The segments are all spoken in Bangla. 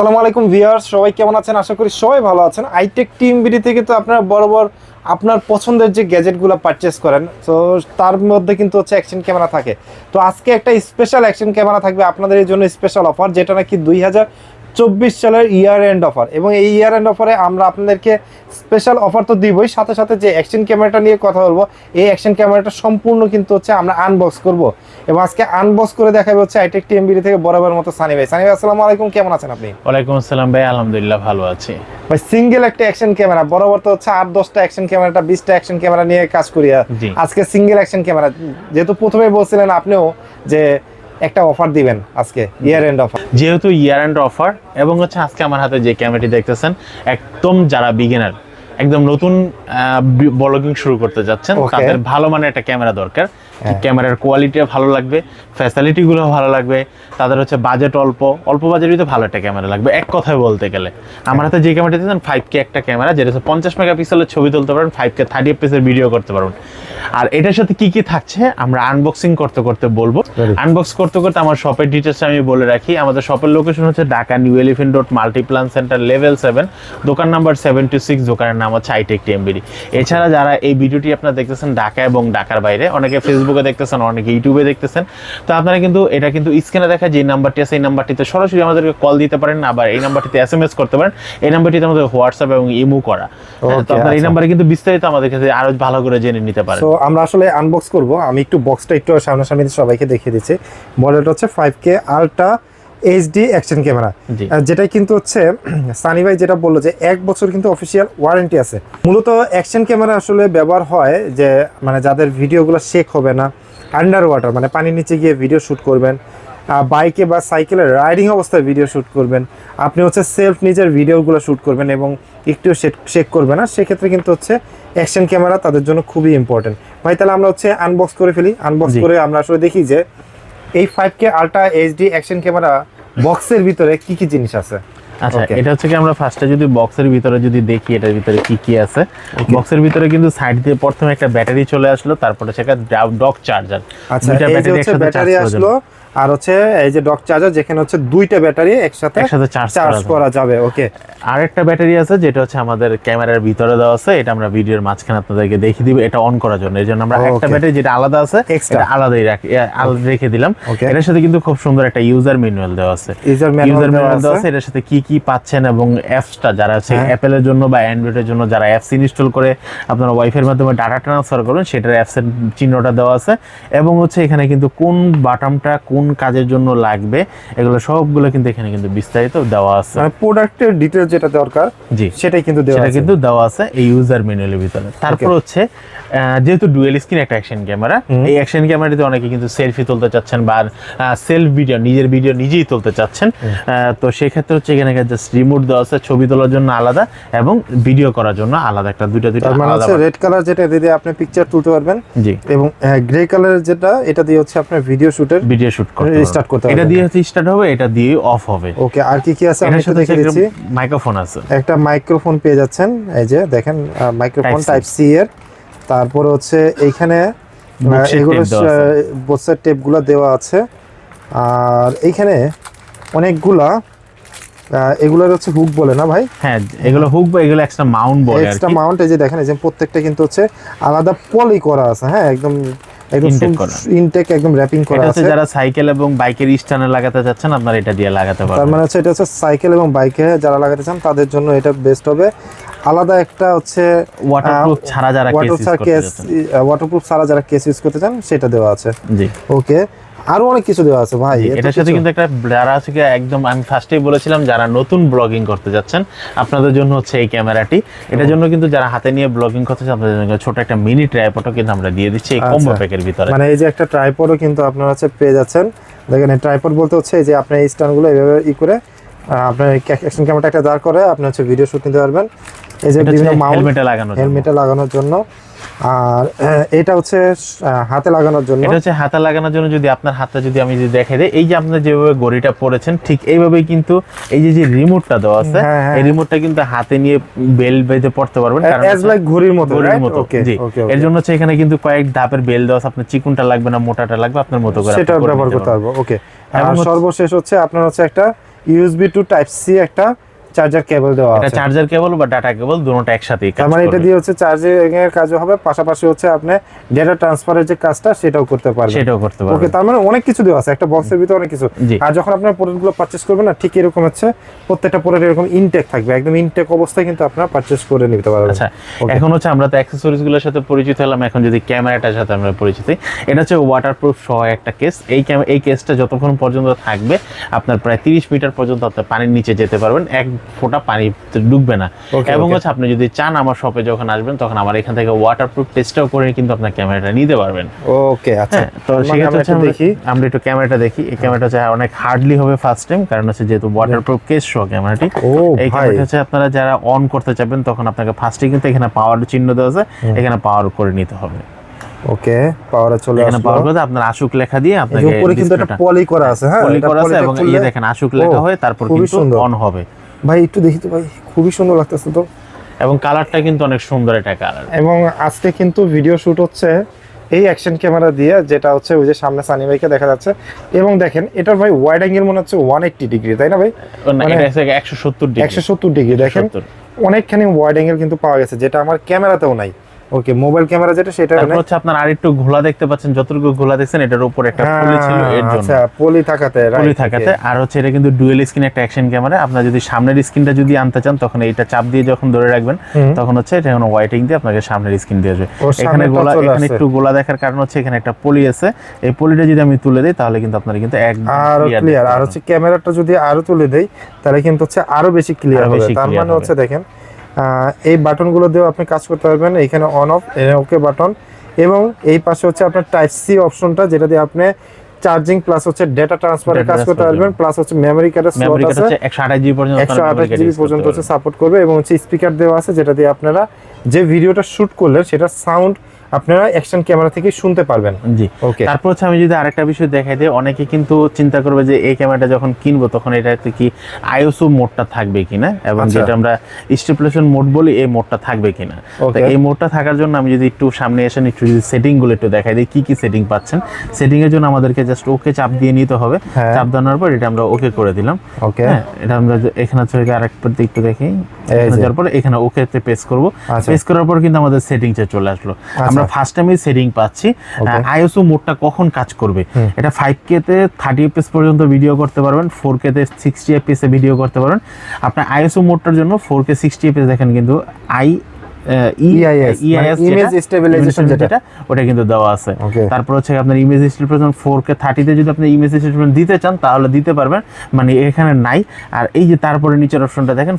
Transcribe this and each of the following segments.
আসসালামু আলাইকুম ভিউয়ার্স, সবাই কেমন আছেন? আশা করি সবাই ভালো আছেন। আইটেক টিম বিডি থেকে তো আপনারা বড় আপনার পছন্দের যে গ্যাজেটগুলো পারচেস করেন, তো তার মধ্যে কিন্তু হচ্ছে অ্যাকশন ক্যামেরা থাকে। তো আজকে একটা স্পেশাল অ্যাকশন ক্যামেরা থাকবে আপনাদের এই জন্য স্পেশাল অফার যেটা নাকি দুই হাজার চব্বিশ সালের ইয়ার এন্ড অফার এবং এই ইয়ার এন্ড অফারে আমরা আপনাদেরকে স্পেশাল অফার তো দিবই। সাথে সাথে যে অ্যাকশন ক্যামেরাটা নিয়ে কথা বলব এই অ্যাকশন ক্যামেরাটা সম্পূর্ণ কিন্তু হচ্ছে আমরা আনবক্স করব। এবং আজকে আনবক্স করে দেখাবে হচ্ছে আইটেক টিএমবিডি থেকে বরাবর মতো সানি ভাই। সানি ভাই আসসালামু আলাইকুম। কেমন আছেন আপনি? ওয়ালাইকুম আসসালাম ভাই আলহামদুলিল্লাহ ভালো আছি। ভাই সিঙ্গেল একটা অ্যাকশন ক্যামেরা বরাবর তো হচ্ছে আট দশটা অ্যাকশন ক্যামেরাটা বিশটা অ্যাকশন ক্যামেরা নিয়ে কাজ করি। আজকে সিঙ্গেল অ্যাকশন ক্যামেরা যেহেতু প্রথমে বলছিলেন আপনিও যে একটা অফার দিবেন আজকে ইয়ার এন্ড অফার যেহেতু ইয়ার এন্ড অফার এবং হচ্ছে আজকে আমার হাতে যে ক্যামেরাটি দেখতেছেন একদম যারা বিগিনার একদম নতুন ব্লগিং শুরু করতে যাচ্ছেন তাদের ভালো মানের একটা ক্যামেরা দরকার। ক্যামেরার কোয়ালিটিও ভালো লাগবে ফ্যাসিলিটিগুলো ভালো লাগবে তাদের হচ্ছে বাজেট অল্প অল্প বাজেটই তো ভালো একটা ক্যামেরা লাগবে এক কথায় বলতে গেলে। আমার হাতে যে ক্যামেরাটি দিচ্ছেন ফাইভ কে একটা ক্যামেরা যেটা হচ্ছে পঞ্চাশ মেগাপিক্সেলের ছবি তুলতে পারেন ফাইভ কে থার্টি এফপিসের ভিডিও করতে পারবেন। আর এটার সাথে কি কি থাকছে আমরা আনবক্সিং করতে করতে বলব. আনবক্স করতে করতে আমার শপের ডিটেলস আমি বলে রাখি। আমাদের শপের লোকেশন হচ্ছে Dhaka New Elephant Road Multiplan Center level seven দোকান নাম্বার সেভেন টু সিক্স দোকানের নাম হচ্ছে আইটেক টিএমবিডি এছাড়া যারা এই ভিডিওটি আপনারা দেখতেছেন ঢাকা এবং ঢাকার বাইরে অনেকে ফেসবুকে দেখতেছেন অনেকে ইউটিউবে দেখতেছেন। তো আপনারা কিন্তু এটা কিন্তু স্ক্রিনে দেখা যে নাম্বারটি আছে এই নাম্বারটিতে সরাসরি আমাদেরকে কল দিতে পারেন আবার এই নাম্বারটিতে এস এম এস করতে পারেন। এই নাম্বারটিতে আমাদের হোয়াটসঅ্যাপ এবং ইমো করা। তো আপনারা এই আচ্ছা। নাম্বারে কিন্তু বিস্তারিত আমাদের কাছে আরও ভালো করে জেনে নিতে পারেন। তো আমরা আসলে আনবক্স করব। আমি একটু বক্সটা একটু সামনাসামনি সবাইকে দেখিয়ে দিচ্ছি। মডেলটা হচ্ছে five K ultra HD action camera জি। যেটাই কিন্তু হচ্ছে সানি ভাই যেটা বলল যে এক বছর কিন্তু অফিসিয়াল ওয়ারেন্টি আছে। মূলত অ্যাকশন ক্যামেরা আসলে ব্যবহার হয় যে মানে যাদের ভিডিওগুলো শেক হবে না আন্ডার ওয়াটার মানে পানির নিচে গিয়ে ভিডিও শ্যুট করবেন বাইকে বা সাইকেলে রাইডিং অবস্থায় ভিডিও শ্যুট করবেন আপনি হচ্ছে সেলফ নিজের ভিডিওগুলো শ্যুট করবেন এবং একটু শেক করবে না সেক্ষেত্রে কিন্তু হচ্ছে অ্যাকশন ক্যামেরা তাদের জন্য খুবই ইম্পর্টেন্ট ভাই তাহলে আমরা হচ্ছে আনবক্স করে ফেলি। আনবক্স করে আমরা আসলে দেখি যে এই five K ultra HD action camera বক্সের ভিতরে কি কি জিনিস আছে? আচ্ছা এটা হচ্ছে কি আমরা ফার্স্টে যদি বক্সের ভিতরে যদি দেখি এটার ভিতরে কি কি আছে? বক্সের ভিতরে কিন্তু সাইড দিয়ে প্রথমে একটা ব্যাটারি চলে আসলো তারপরে সেটা ডক চার্জার আচ্ছা ব্যাটারি আসলো আর হচ্ছে এই যে ডক চার্জার যেখানে হচ্ছে দুইটা ব্যাটারি একসাথে একসাথে চার্জ করা যাবে ওকে আরেকটা ব্যাটারি আছে যেটা হচ্ছে আমাদের ক্যামেরার ভিতরে দেওয়া আছে এটা আমরা ভিডিওর মাঝখানে আপনাদেরকে দেখিয়ে দিব এটা অন করার জন্য। এই জন্য আমরা একটা ব্যাটারি যেটা আলাদা আছে এটা আলাদাই রাখি আলাদা রেখে দিলাম. এটার সাথে কিন্তু খুব সুন্দর একটা ইউজার ম্যানুয়াল দেওয়া আছে। ইউজার ম্যানুয়াল দেওয়া আছে। এটার সাথে কি কি পাচ্ছেন এবং অ্যাপসটা যারা আছে। অ্যাপেলের জন্য বা অ্যান্ড্রয়েডের জন্য যারা অ্যাপস ইনস্টল করে আপনারা ওয়াইফাইয়ের মাধ্যমে ডাটা ট্রান্সফার করবেন সেটার অ্যাপসের চিহ্নটা দেওয়া আছে। এবং হচ্ছে এখানে কিন্তু কোন বাটামটা কোন কাজের জন্য লাগবে এগুলো সবগুলো কিন্তু এখানে কিন্তু বিস্তারিত দেওয়া আছে। মানে প্রোডাক্টের ডিটেইলস যেটা দরকার জি। সেটাই কিন্তু দেওয়া আছে। কিন্তু দেওয়া আছে এই ইউজার ম্যানুয়ালের ভিতরে। তারপর হচ্ছে যেহেতু ডুয়েল স্ক্রিন একটা অ্যাকশন ক্যামেরা এই অ্যাকশন ক্যামেরাতে অনেকে কিন্তু সেলফি তুলতে চাচ্ছেন বা সেলফ ভিডিও নিজের ভিডিও নিজেই তুলতে চাচ্ছেন। তো সেক্ষেত্রে হচ্ছে এখানে জাস্ট রিমোট দেওয়া আছে ছবি তোলার জন্য আলাদা এবং ভিডিও করার জন্য আলাদা একটা দুইটা দুইটা মানে হচ্ছে রেড কালার যেটা দিয়ে দিয়ে আপনি পিকচার তুলতে পারবেন জি। এবং গ্রে কালার যেটা এটা দিয়ে হচ্ছে আপনার ভিডিও শুটের ভিডিও শুট করতে Start করতে। এটা। দিয়ে হচ্ছে স্টার্ট হবে এটা দিয়ে অফ হবে। ওকে আর কি কি আছে? আমি একটু দেখে দিচ্ছি। মাইক্রোফোন আছে। একটা মাইক্রোফোন পেয়ে যাচ্ছেন। এই যে দেখেন মাইক্রোফোন টাইপ সি এর। তারপর হচ্ছে এইখানে এগুলো। বোসের টেপগুলো দেওয়া আছে। আর এইখানে অনেকগুলা এগুলোর হচ্ছে হুক বলে না ভাই? হ্যাঁ এগুলো হুক বা এগুলো এক্সট্রা মাউন্ট বলে এক্সট্রা মাউন্ট এই যে দেখেন এই যে প্রত্যেকটা কিন্তু হচ্ছে আলাদা পলি করা আছে। হ্যাঁ একদম একদম ইনটেক একদম র্যাপিং করা আছে। যারা সাইকেল এবং বাইকের স্ট্যান্ডে লাগাতে চাচ্ছেন আপনারা এটা দিয়ে লাগাতে তার মানে হচ্ছে এটা হচ্ছে সাইকেল এবং বাইকে যারা লাগাতে চান তাদের জন্য এটা বেস্ট হবে। আলাদা একটা হচ্ছে ওয়াটারপ্রুফ ছাড়া যারা কেস ওয়াটারপ্রুফ ছাড়া যারা কেস ইউজ করতে চান সেটা দেওয়া আছে। জি। ওকে আরও অনেক কিছু দেওয়া আছে ভাই। এটার সাথে কিন্তু একটা যারা আছে একদম আমি ফার্স্টেই বলেছিলাম যারা নতুন ব্লগিং করতে যাচ্ছেন আপনাদের জন্য হচ্ছে এই ক্যামেরাটি। এটার জন্য কিন্তু যারা হাতে নিয়ে ব্লগিং করতে চান আপনাদের জন্য ছোট একটা মিনি ট্রাইপডও কিন্তু আমরা দিয়ে দিচ্ছি এই কম্বো আচ্ছা। প্যাকের ভিতরে। মানে এই যে একটা ট্রাইপডও কিন্তু আপনারা হচ্ছে পেয়ে যাচ্ছেন। দেখেন এই ট্রাইপড বলতে হচ্ছে এই যে আপনার এই স্ট্যান্ডগুলো এইভাবে ই করে আপনার অ্যাকশন ক্যামেরাটা একটা দাঁড় করে আপনি হচ্ছে ভিডিও শুট নিতে পারবেন। এই যে বিভিন্ন হেলমেটে লাগানো হেলমেটে লাগানোর জন্য। আর এটা হচ্ছে হাতে লাগানোর জন্য। এটা হচ্ছে হাতে লাগানোর জন্য যদি আপনার হাতটা যদি আমি যদি দেখাই দিই এই যে আপনি যেভাবে গড়িটা পড়েছেন ঠিক এইভাবেই কিন্তু এই যে যে রিমোটটা দেওয়া আছে হ্যাঁ, হ্যাঁ। এই রিমোটটা কিন্তু হাতে নিয়ে বেল বেঁধে পড়তে পারবেন কারণ অ্যাজ লাইক ঘড়ির মতো ঘড়ির মতো জি। এর জন্য হচ্ছে এখানে কিন্তু কয়েক ধাপের বেল দেওয়া আছে আপনার চিকুনটা লাগবে না মোটাটা লাগবে আপনার মতো করে সেটা ব্যবহার করতে পারব ওকে আর সর্বশেষ হচ্ছে আপনার হচ্ছে একটা ইউএসবি টু টাইপ সি একটা চার্জার কেবল দেওয়া এটা আছে। চার্জার কেবল বা ডাটা কেবল দুটোটা একসাথেই কাজ মানে এটা দিয়ে হচ্ছে চার্জিং এর কাজও হবে পাশাপাশি হচ্ছে আপনি ডেটা ট্রান্সফারের যে কাজটা সেটাও করতে পারবেন। সেটাও করতে ওকে তার মানে অনেক কিছু দেওয়া আছে একটা বক্সের ভিতরে অনেক কিছু। আর যখন আপনার প্রোডাক্টগুলো পারচেস করবেন না ঠিক এরকম হচ্ছে প্রত্যেকটা প্রোডাক্ট এরকম ইনটেক থাকবে। একদম ইনটেক অবস্থায় কিন্তু আপনারা পারচেস করে নিতে পারবেন। আচ্ছা এখন হচ্ছে আমরা তো অ্যাক্সেসরিজগুলোর সাথে পরিচিত হলাম এখন যদি ক্যামেরাটার সাথে আমরা পরিচিত এটা হচ্ছে ওয়াটারপ্রুফ সহ একটা কেস এই এই কেসটা যতক্ষণ পর্যন্ত থাকবে আপনার প্রায় তিরিশ মিটার পর্যন্ত আপনার পানির নিচে যেতে পারবেন। এক ফোঁটা পানি ডুববে না। এবং হচ্ছে আপনি যদি চান আমার শপে যখন আসবেন তখন আমার এখান থেকে ওয়াটারপ্রুফ টেস্টটাও করে কিন্তু আপনার ক্যামেরাটা নিতে পারবেন। ওকে আচ্ছা। হ্যাঁ, তো তার সেক্ষেত্রে দেখি। আমরা একটু ক্যামেরাটা দেখি। এই ক্যামেরাটা হচ্ছে অনেক হার্ডলি হবে ফার্স্ট টাইম কারণ হচ্ছে যেহেতু ওয়াটারপ্রুফ কেস সহ ক্যামেরাটি। ও এই ক্যামেরাটা হচ্ছে আপনারা যারা অন করতে চাবেন তখন আপনাকে ফার্স্টে কিন্তু এখানে পাওয়ার চিহ্ন দেওয়া আছে এখানে পাওয়ার করে নিতে হবে। ওকে পাওয়ারে চলে আসলো। এখানে পাওয়ার করে আপনার আশুক লেখা দিয়ে এই আপনাকে উপরে কিন্তু একটা পলি করা আছে হ্যাঁ পলি করা আছে এবং ইয়ে দেখেন আশুক লেখা হয় তারপর কিন্তু অন হবে। ভাই একটু দেখি তো ভাই খুবই সুন্দর লাগতেছে তো। এবং কালারটা কিন্তু অনেক সুন্দর এটা কালার। এবং আজকে কিন্তু ভিডিও শুট হচ্ছে এই অ্যাকশন ক্যামেরা দিয়ে যেটা হচ্ছে ওই যে সামনে সানি ভাইকে দেখা যাচ্ছে। এবং দেখেন এটার ভাই ওয়াইড অ্যাঙ্গেল মনে হচ্ছে ওয়ান এইট্টি ডিগ্রি তাই না ভাই? মানে একশো সত্তর ডিগ্রি একশো সত্তর ডিগ্রি দেখেন। অনেকখানি ওয়াইড অ্যাঙ্গেল কিন্তু পাওয়া গেছে যেটা আমার ক্যামেরাতেও নাই। ওকে মোবাইল ক্যামেরা যেটা সেটা তারপর হচ্ছে আপনার আরেকটু ঘোলা দেখতে পাচ্ছেন যতটুকু ঘোলা দেখছেন এটার উপর একটা পলি ছিল এর জন্য। আচ্ছা পলি থাকাতে পলি থাকাতে। আর হচ্ছে এটা কিন্তু ডুয়েল স্ক্রিন একটা অ্যাকশন ক্যামেরা আপনার যদি সামনের স্ক্রিনটা যদি আনতে চান তখন এইটা চাপ দিয়ে যখন ধরে রাখবেন তখন হচ্ছে এটা কোনো ওয়াইটিং দিয়ে আপনাকে সামনের স্ক্রিন দিয়ে আসবে। এখানে গোলা এখানে একটু গোলা দেখার কারণ হচ্ছে এখানে একটা পলি আছে। এই পলিটা যদি আমি তুলে দিই তাহলে কিন্তু আপনারা কিন্তু এক আরও ক্লিয়ার আর হচ্ছে ক্যামেরাটা যদি আরও তুলে দেই তাহলে কিন্তু হচ্ছে আরও বেশি ক্লিয়ার হবে। তার মানে হচ্ছে দেখেন এই বাটনগুলো দিয়েও আপনি কাজ করতে পারবেন। এখানে অন অফ ওকে বাটন এবং এই পাশে হচ্ছে আপনার টাইপ সি অপশনটা যেটা দিয়ে আপনি চার্জিং প্লাস হচ্ছে ডেটা ট্রান্সফারের কাজ করতে পারবেন প্লাস হচ্ছে মেমোরি কার্ডের স্লট আছে। হচ্ছে একশো আঠাশ জিবি পর্যন্ত একশো আপনারা আঠাশ memory card জিবি পর্যন্ত হচ্ছে সাপোর্ট করবে এবং হচ্ছে স্পিকার দেওয়া আছে যেটা দিয়ে আপনারা যে ভিডিওটা শুট করলেন সেটা সাউন্ড আপনারা অ্যাকশন ক্যামেরা থেকে শুনতে পারবেন। জি। ওকে তারপর হচ্ছে আমি যদি আরেকটা বিষয় দেখাই দিই অনেকে কিন্তু চিন্তা করবে যে এই ক্যামেরাটা যখন কিনবো তখন এটাতে কি আইওসো মোডটা থাকবে কিনা? এবং আচ্ছা। যেটা আমরা স্টিপুলেশন মোড বলি এই মোডটা থাকবে কিনা? এই মোডটা থাকার জন্য আমি যদি একটু সামনে এসে একটু যদি সেটিংগুলো একটু দেখাই দিই কি কি সেটিং পাচ্ছেন? সেটিং এর জন্য আমাদেরকে জাস্ট ওকে চাপ দিয়ে নিতে হবে। হ্যাঁ। চাপ দেওয়ার পর এটা আমরা ওকে করে দিলাম। ওকে হ্যাঁ এটা আমরা এখানে থেকে আরেকটা দিক একটু দেখি। এখানে যাওয়ার পর এখানে ওকে তে প্রেস করব। আচ্ছা। প্রেস করার পর কিন্তু আমাদের সেটিংস চলে আসলো। আমরা ফার্স্ট টাইমে সেটিং পাচ্ছি. আইএসও মোডটা কখন কাজ করবে? এটা ফাইভ কে তে থার্টি এফপিএস পর্যন্ত ভিডিও করতে পারবেন ফোর কে তে সিক্সটি এফপিএস এ ভিডিও করতে পারবেন। আপনার আইএসও মোডটার জন্য ফোর কে সিক্সটি এফপিএস দেখেন কিন্তু আই যেটা। ওটা কিন্তু দেওয়া আছে। তারপর হচ্ছে আপনার ইমেজ স্টেবিলাইজেশন যদি আপনি ইমেজ স্টেবিলাইজেশন দিতে চান তাহলে দিতে পারবেন। মানে এখানে নাই। আর এই যে তারপরে নিচের অপশনটা দেখেন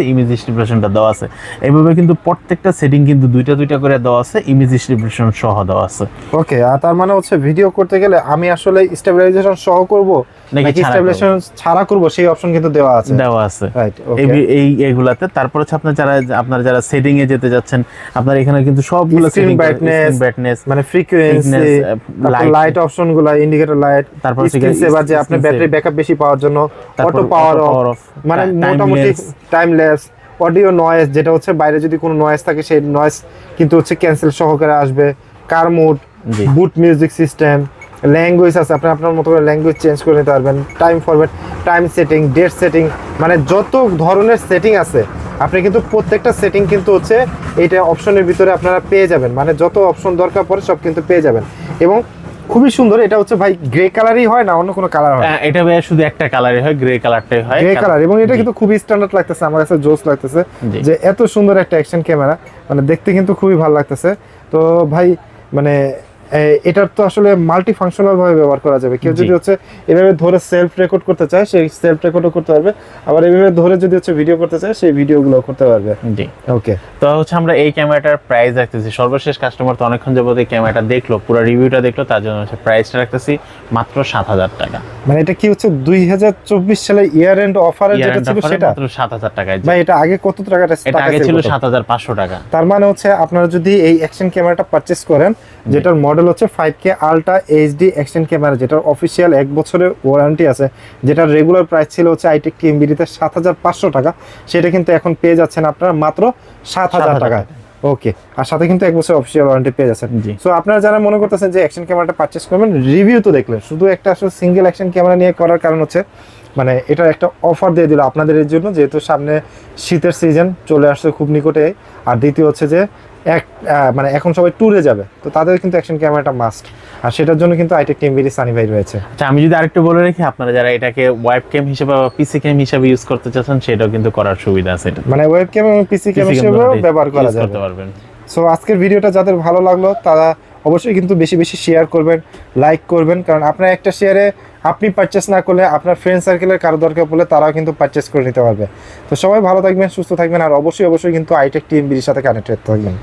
ইমেজ স্টেবিলাইজেশনটা দেওয়া আছে। এইভাবে কিন্তু প্রত্যেকটা সেটিং কিন্তু দুইটা দুইটা করে দেওয়া আছে ইমেজ স্টেবিলাইজেশন সহ দেওয়া আছে। ওকে আর তার মানে হচ্ছে ভিডিও করতে গেলে আমি আসলে স্টেবিলাইজেশন সহ করব নাকি স্টেবিলাইজেশন ছাড়া করব? সেই অপশন কিন্তু দেওয়া আছে। দেওয়া আছে। রাইট এই ওকে বি- এই এগুলাতে তারপর হচ্ছে আপনার যারা আপনার যারা সেটিং এ যেতে যাচ্ছেন আপনার এখানে কিন্তু সবগুলো সেটিং brightness, ব্রাইটনেস মানে ফ্রিকোয়েন্সি uh. লাইট অপশনগুলো ইন্ডিকেটর লাইট তারপর স্ক্রিন কি- সেভার যে আপনি ব্যাটারি ব্যাকআপ বেশি পাওয়ার জন্য অটো পাওয়ার অফ মানে মোটামুটি। টাইমলেস অডিও নয়েজ যেটা হচ্ছে বাইরে যদি কোনো নয়েজ থাকে সেই নয়েজ কিন্তু হচ্ছে ক্যান্সেল সহকারে আসবে car mode boot music system language আছে আপনি আপনার মতো করে ল্যাঙ্গুয়েজ চেঞ্জ করে নিতে পারবেন time format time setting date setting মানে যত ধরনের সেটিং আছে আপনি কিন্তু প্রত্যেকটা সেটিং কিন্তু হচ্ছে এইটা অপশনের ভিতরে আপনারা পেয়ে যাবেন। মানে যত অপশন দরকার পড়ে সব কিন্তু পেয়ে যাবেন। এবং খুবই সুন্দর এটা হচ্ছে ভাই গ্রে কালারই হয় না অন্য কোনো কালার হয় আহ, এটা ভাই শুধু একটা কালারই হয় গ্রে কালারটাই হয়। গ্রে কালার এবং এটা কিন্তু খুবই স্ট্যান্ডার্ড লাগতেছে আমার কাছে জোস লাগতেছে যে এত সুন্দর একটা অ্যাকশন ক্যামেরা মানে দেখতে কিন্তু খুবই ভালো লাগতেছে। তো ভাই মানে এটার তো আসলে মাল্টি ফাংশনাল ভাবে ব্যবহার করা যাবে। কেউ যদি হচ্ছে এভাবে ধরে সেলফ রেকর্ড করতে চায় সেই সেলফ রেকর্ডও করতে পারবে। আবার এভাবে ধরে যদি হচ্ছে ভিডিও করতে চায় সেই ভিডিওগুলো করতে পারবে। জি। ওকে তো হচ্ছে আমরা এই ক্যামেরাটার প্রাইস রাখতেছি। সর্বশেষ কাস্টমার তো অনেকক্ষণ যাবত এই ক্যামেরাটা দেখল পুরো রিভিউটা দেখল তার জন্য হচ্ছে প্রাইসটা রাখতেছি মাত্র সাত হাজার টাকা। মানে এটা কি হচ্ছে দুই হাজার চব্বিশ সালে ইয়ার এন্ড অফারের যেটা ছিল সেটা? মাত্র সাত হাজার টাকায় ভাই এটা আগে কত টাকাটা এটা আগে ছিল? সাত হাজার পাঁচশো টাকা। তার মানে হচ্ছে আপনারা যদি এই অ্যাকশন ক্যামেরাটা পারচেস করেন যেটার মডেল হচ্ছে five K ultra HD action camera যেটার অফিসিয়াল এক বছরের ওয়ারেন্টি আছে। যেটার রেগুলার প্রাইস ছিল হচ্ছে আইটেক টিএমবিডিতে সাত হাজার পাঁচশো টাকা। সেটা কিন্তু এখন পেয়ে যাচ্ছেন আপনারা মাত্র সাত হাজার 7,000 টাকায়। ওকে আর সাথে কিন্তু এক বছর অফিসিয়াল ওয়ারেন্টি পেয়ে যাচ্ছেন। জি। সো আপনারা যারা মনে করতেছেন যে অ্যাকশন ক্যামেরাটা পারচেস করবেন রিভিউ তো দেখলেন। শুধু একটা আসলে সিঙ্গেল অ্যাকশন ক্যামেরা নিয়ে করার কারণ হচ্ছে মানে এটা একটা অফার দিয়ে দিল আপনাদের এর জন্য যেহেতু সামনে শীতের সিজন চলে আসছে খুব নিকটে। আর দ্বিতীয় হচ্ছে যে এক মানে এখন সবাই ট্যুরে যাবে তো তাদের কিন্তু অ্যাকশন ক্যামেরাটা মাস্ট আর সেটার জন্য কিন্তু আইটেক টিএমবিডি সানি ভাই রয়েছে। আচ্ছা আমি যদি আরেকটু বলে রাখি আপনারা যারা এটাকে ওয়েব ক্যাম হিসেবে বা পিসি ক্যাম হিসেবে ইউজ করতে চাচ্ছেন সেটাও কিন্তু করার সুবিধা আছে এটা। মানে ওয়েব ক্যাম এবং পিসি ক্যাম হিসেবেও ব্যবহার করা যাবে। করতে পারবেন। সো আজকের ভিডিওটা যাদের ভালো লাগল তারা অবশ্যই কিন্তু বেশি বেশি শেয়ার করবেন লাইক করবেন। কারণ আপনার একটা শেয়ারে আপনি পারচেস না করলে আপনার ফ্রেন্ড সার্কেলের কারও দরকার পড়লে তারাও কিন্তু পারচেস করে নিতে পারবে। তো সবাই ভালো থাকবেন, সুস্থ থাকবেন। আর অবশ্যই অবশ্যই কিন্তু আইটেক টিএমবির সাথে কানেক্টেড থাকবেন।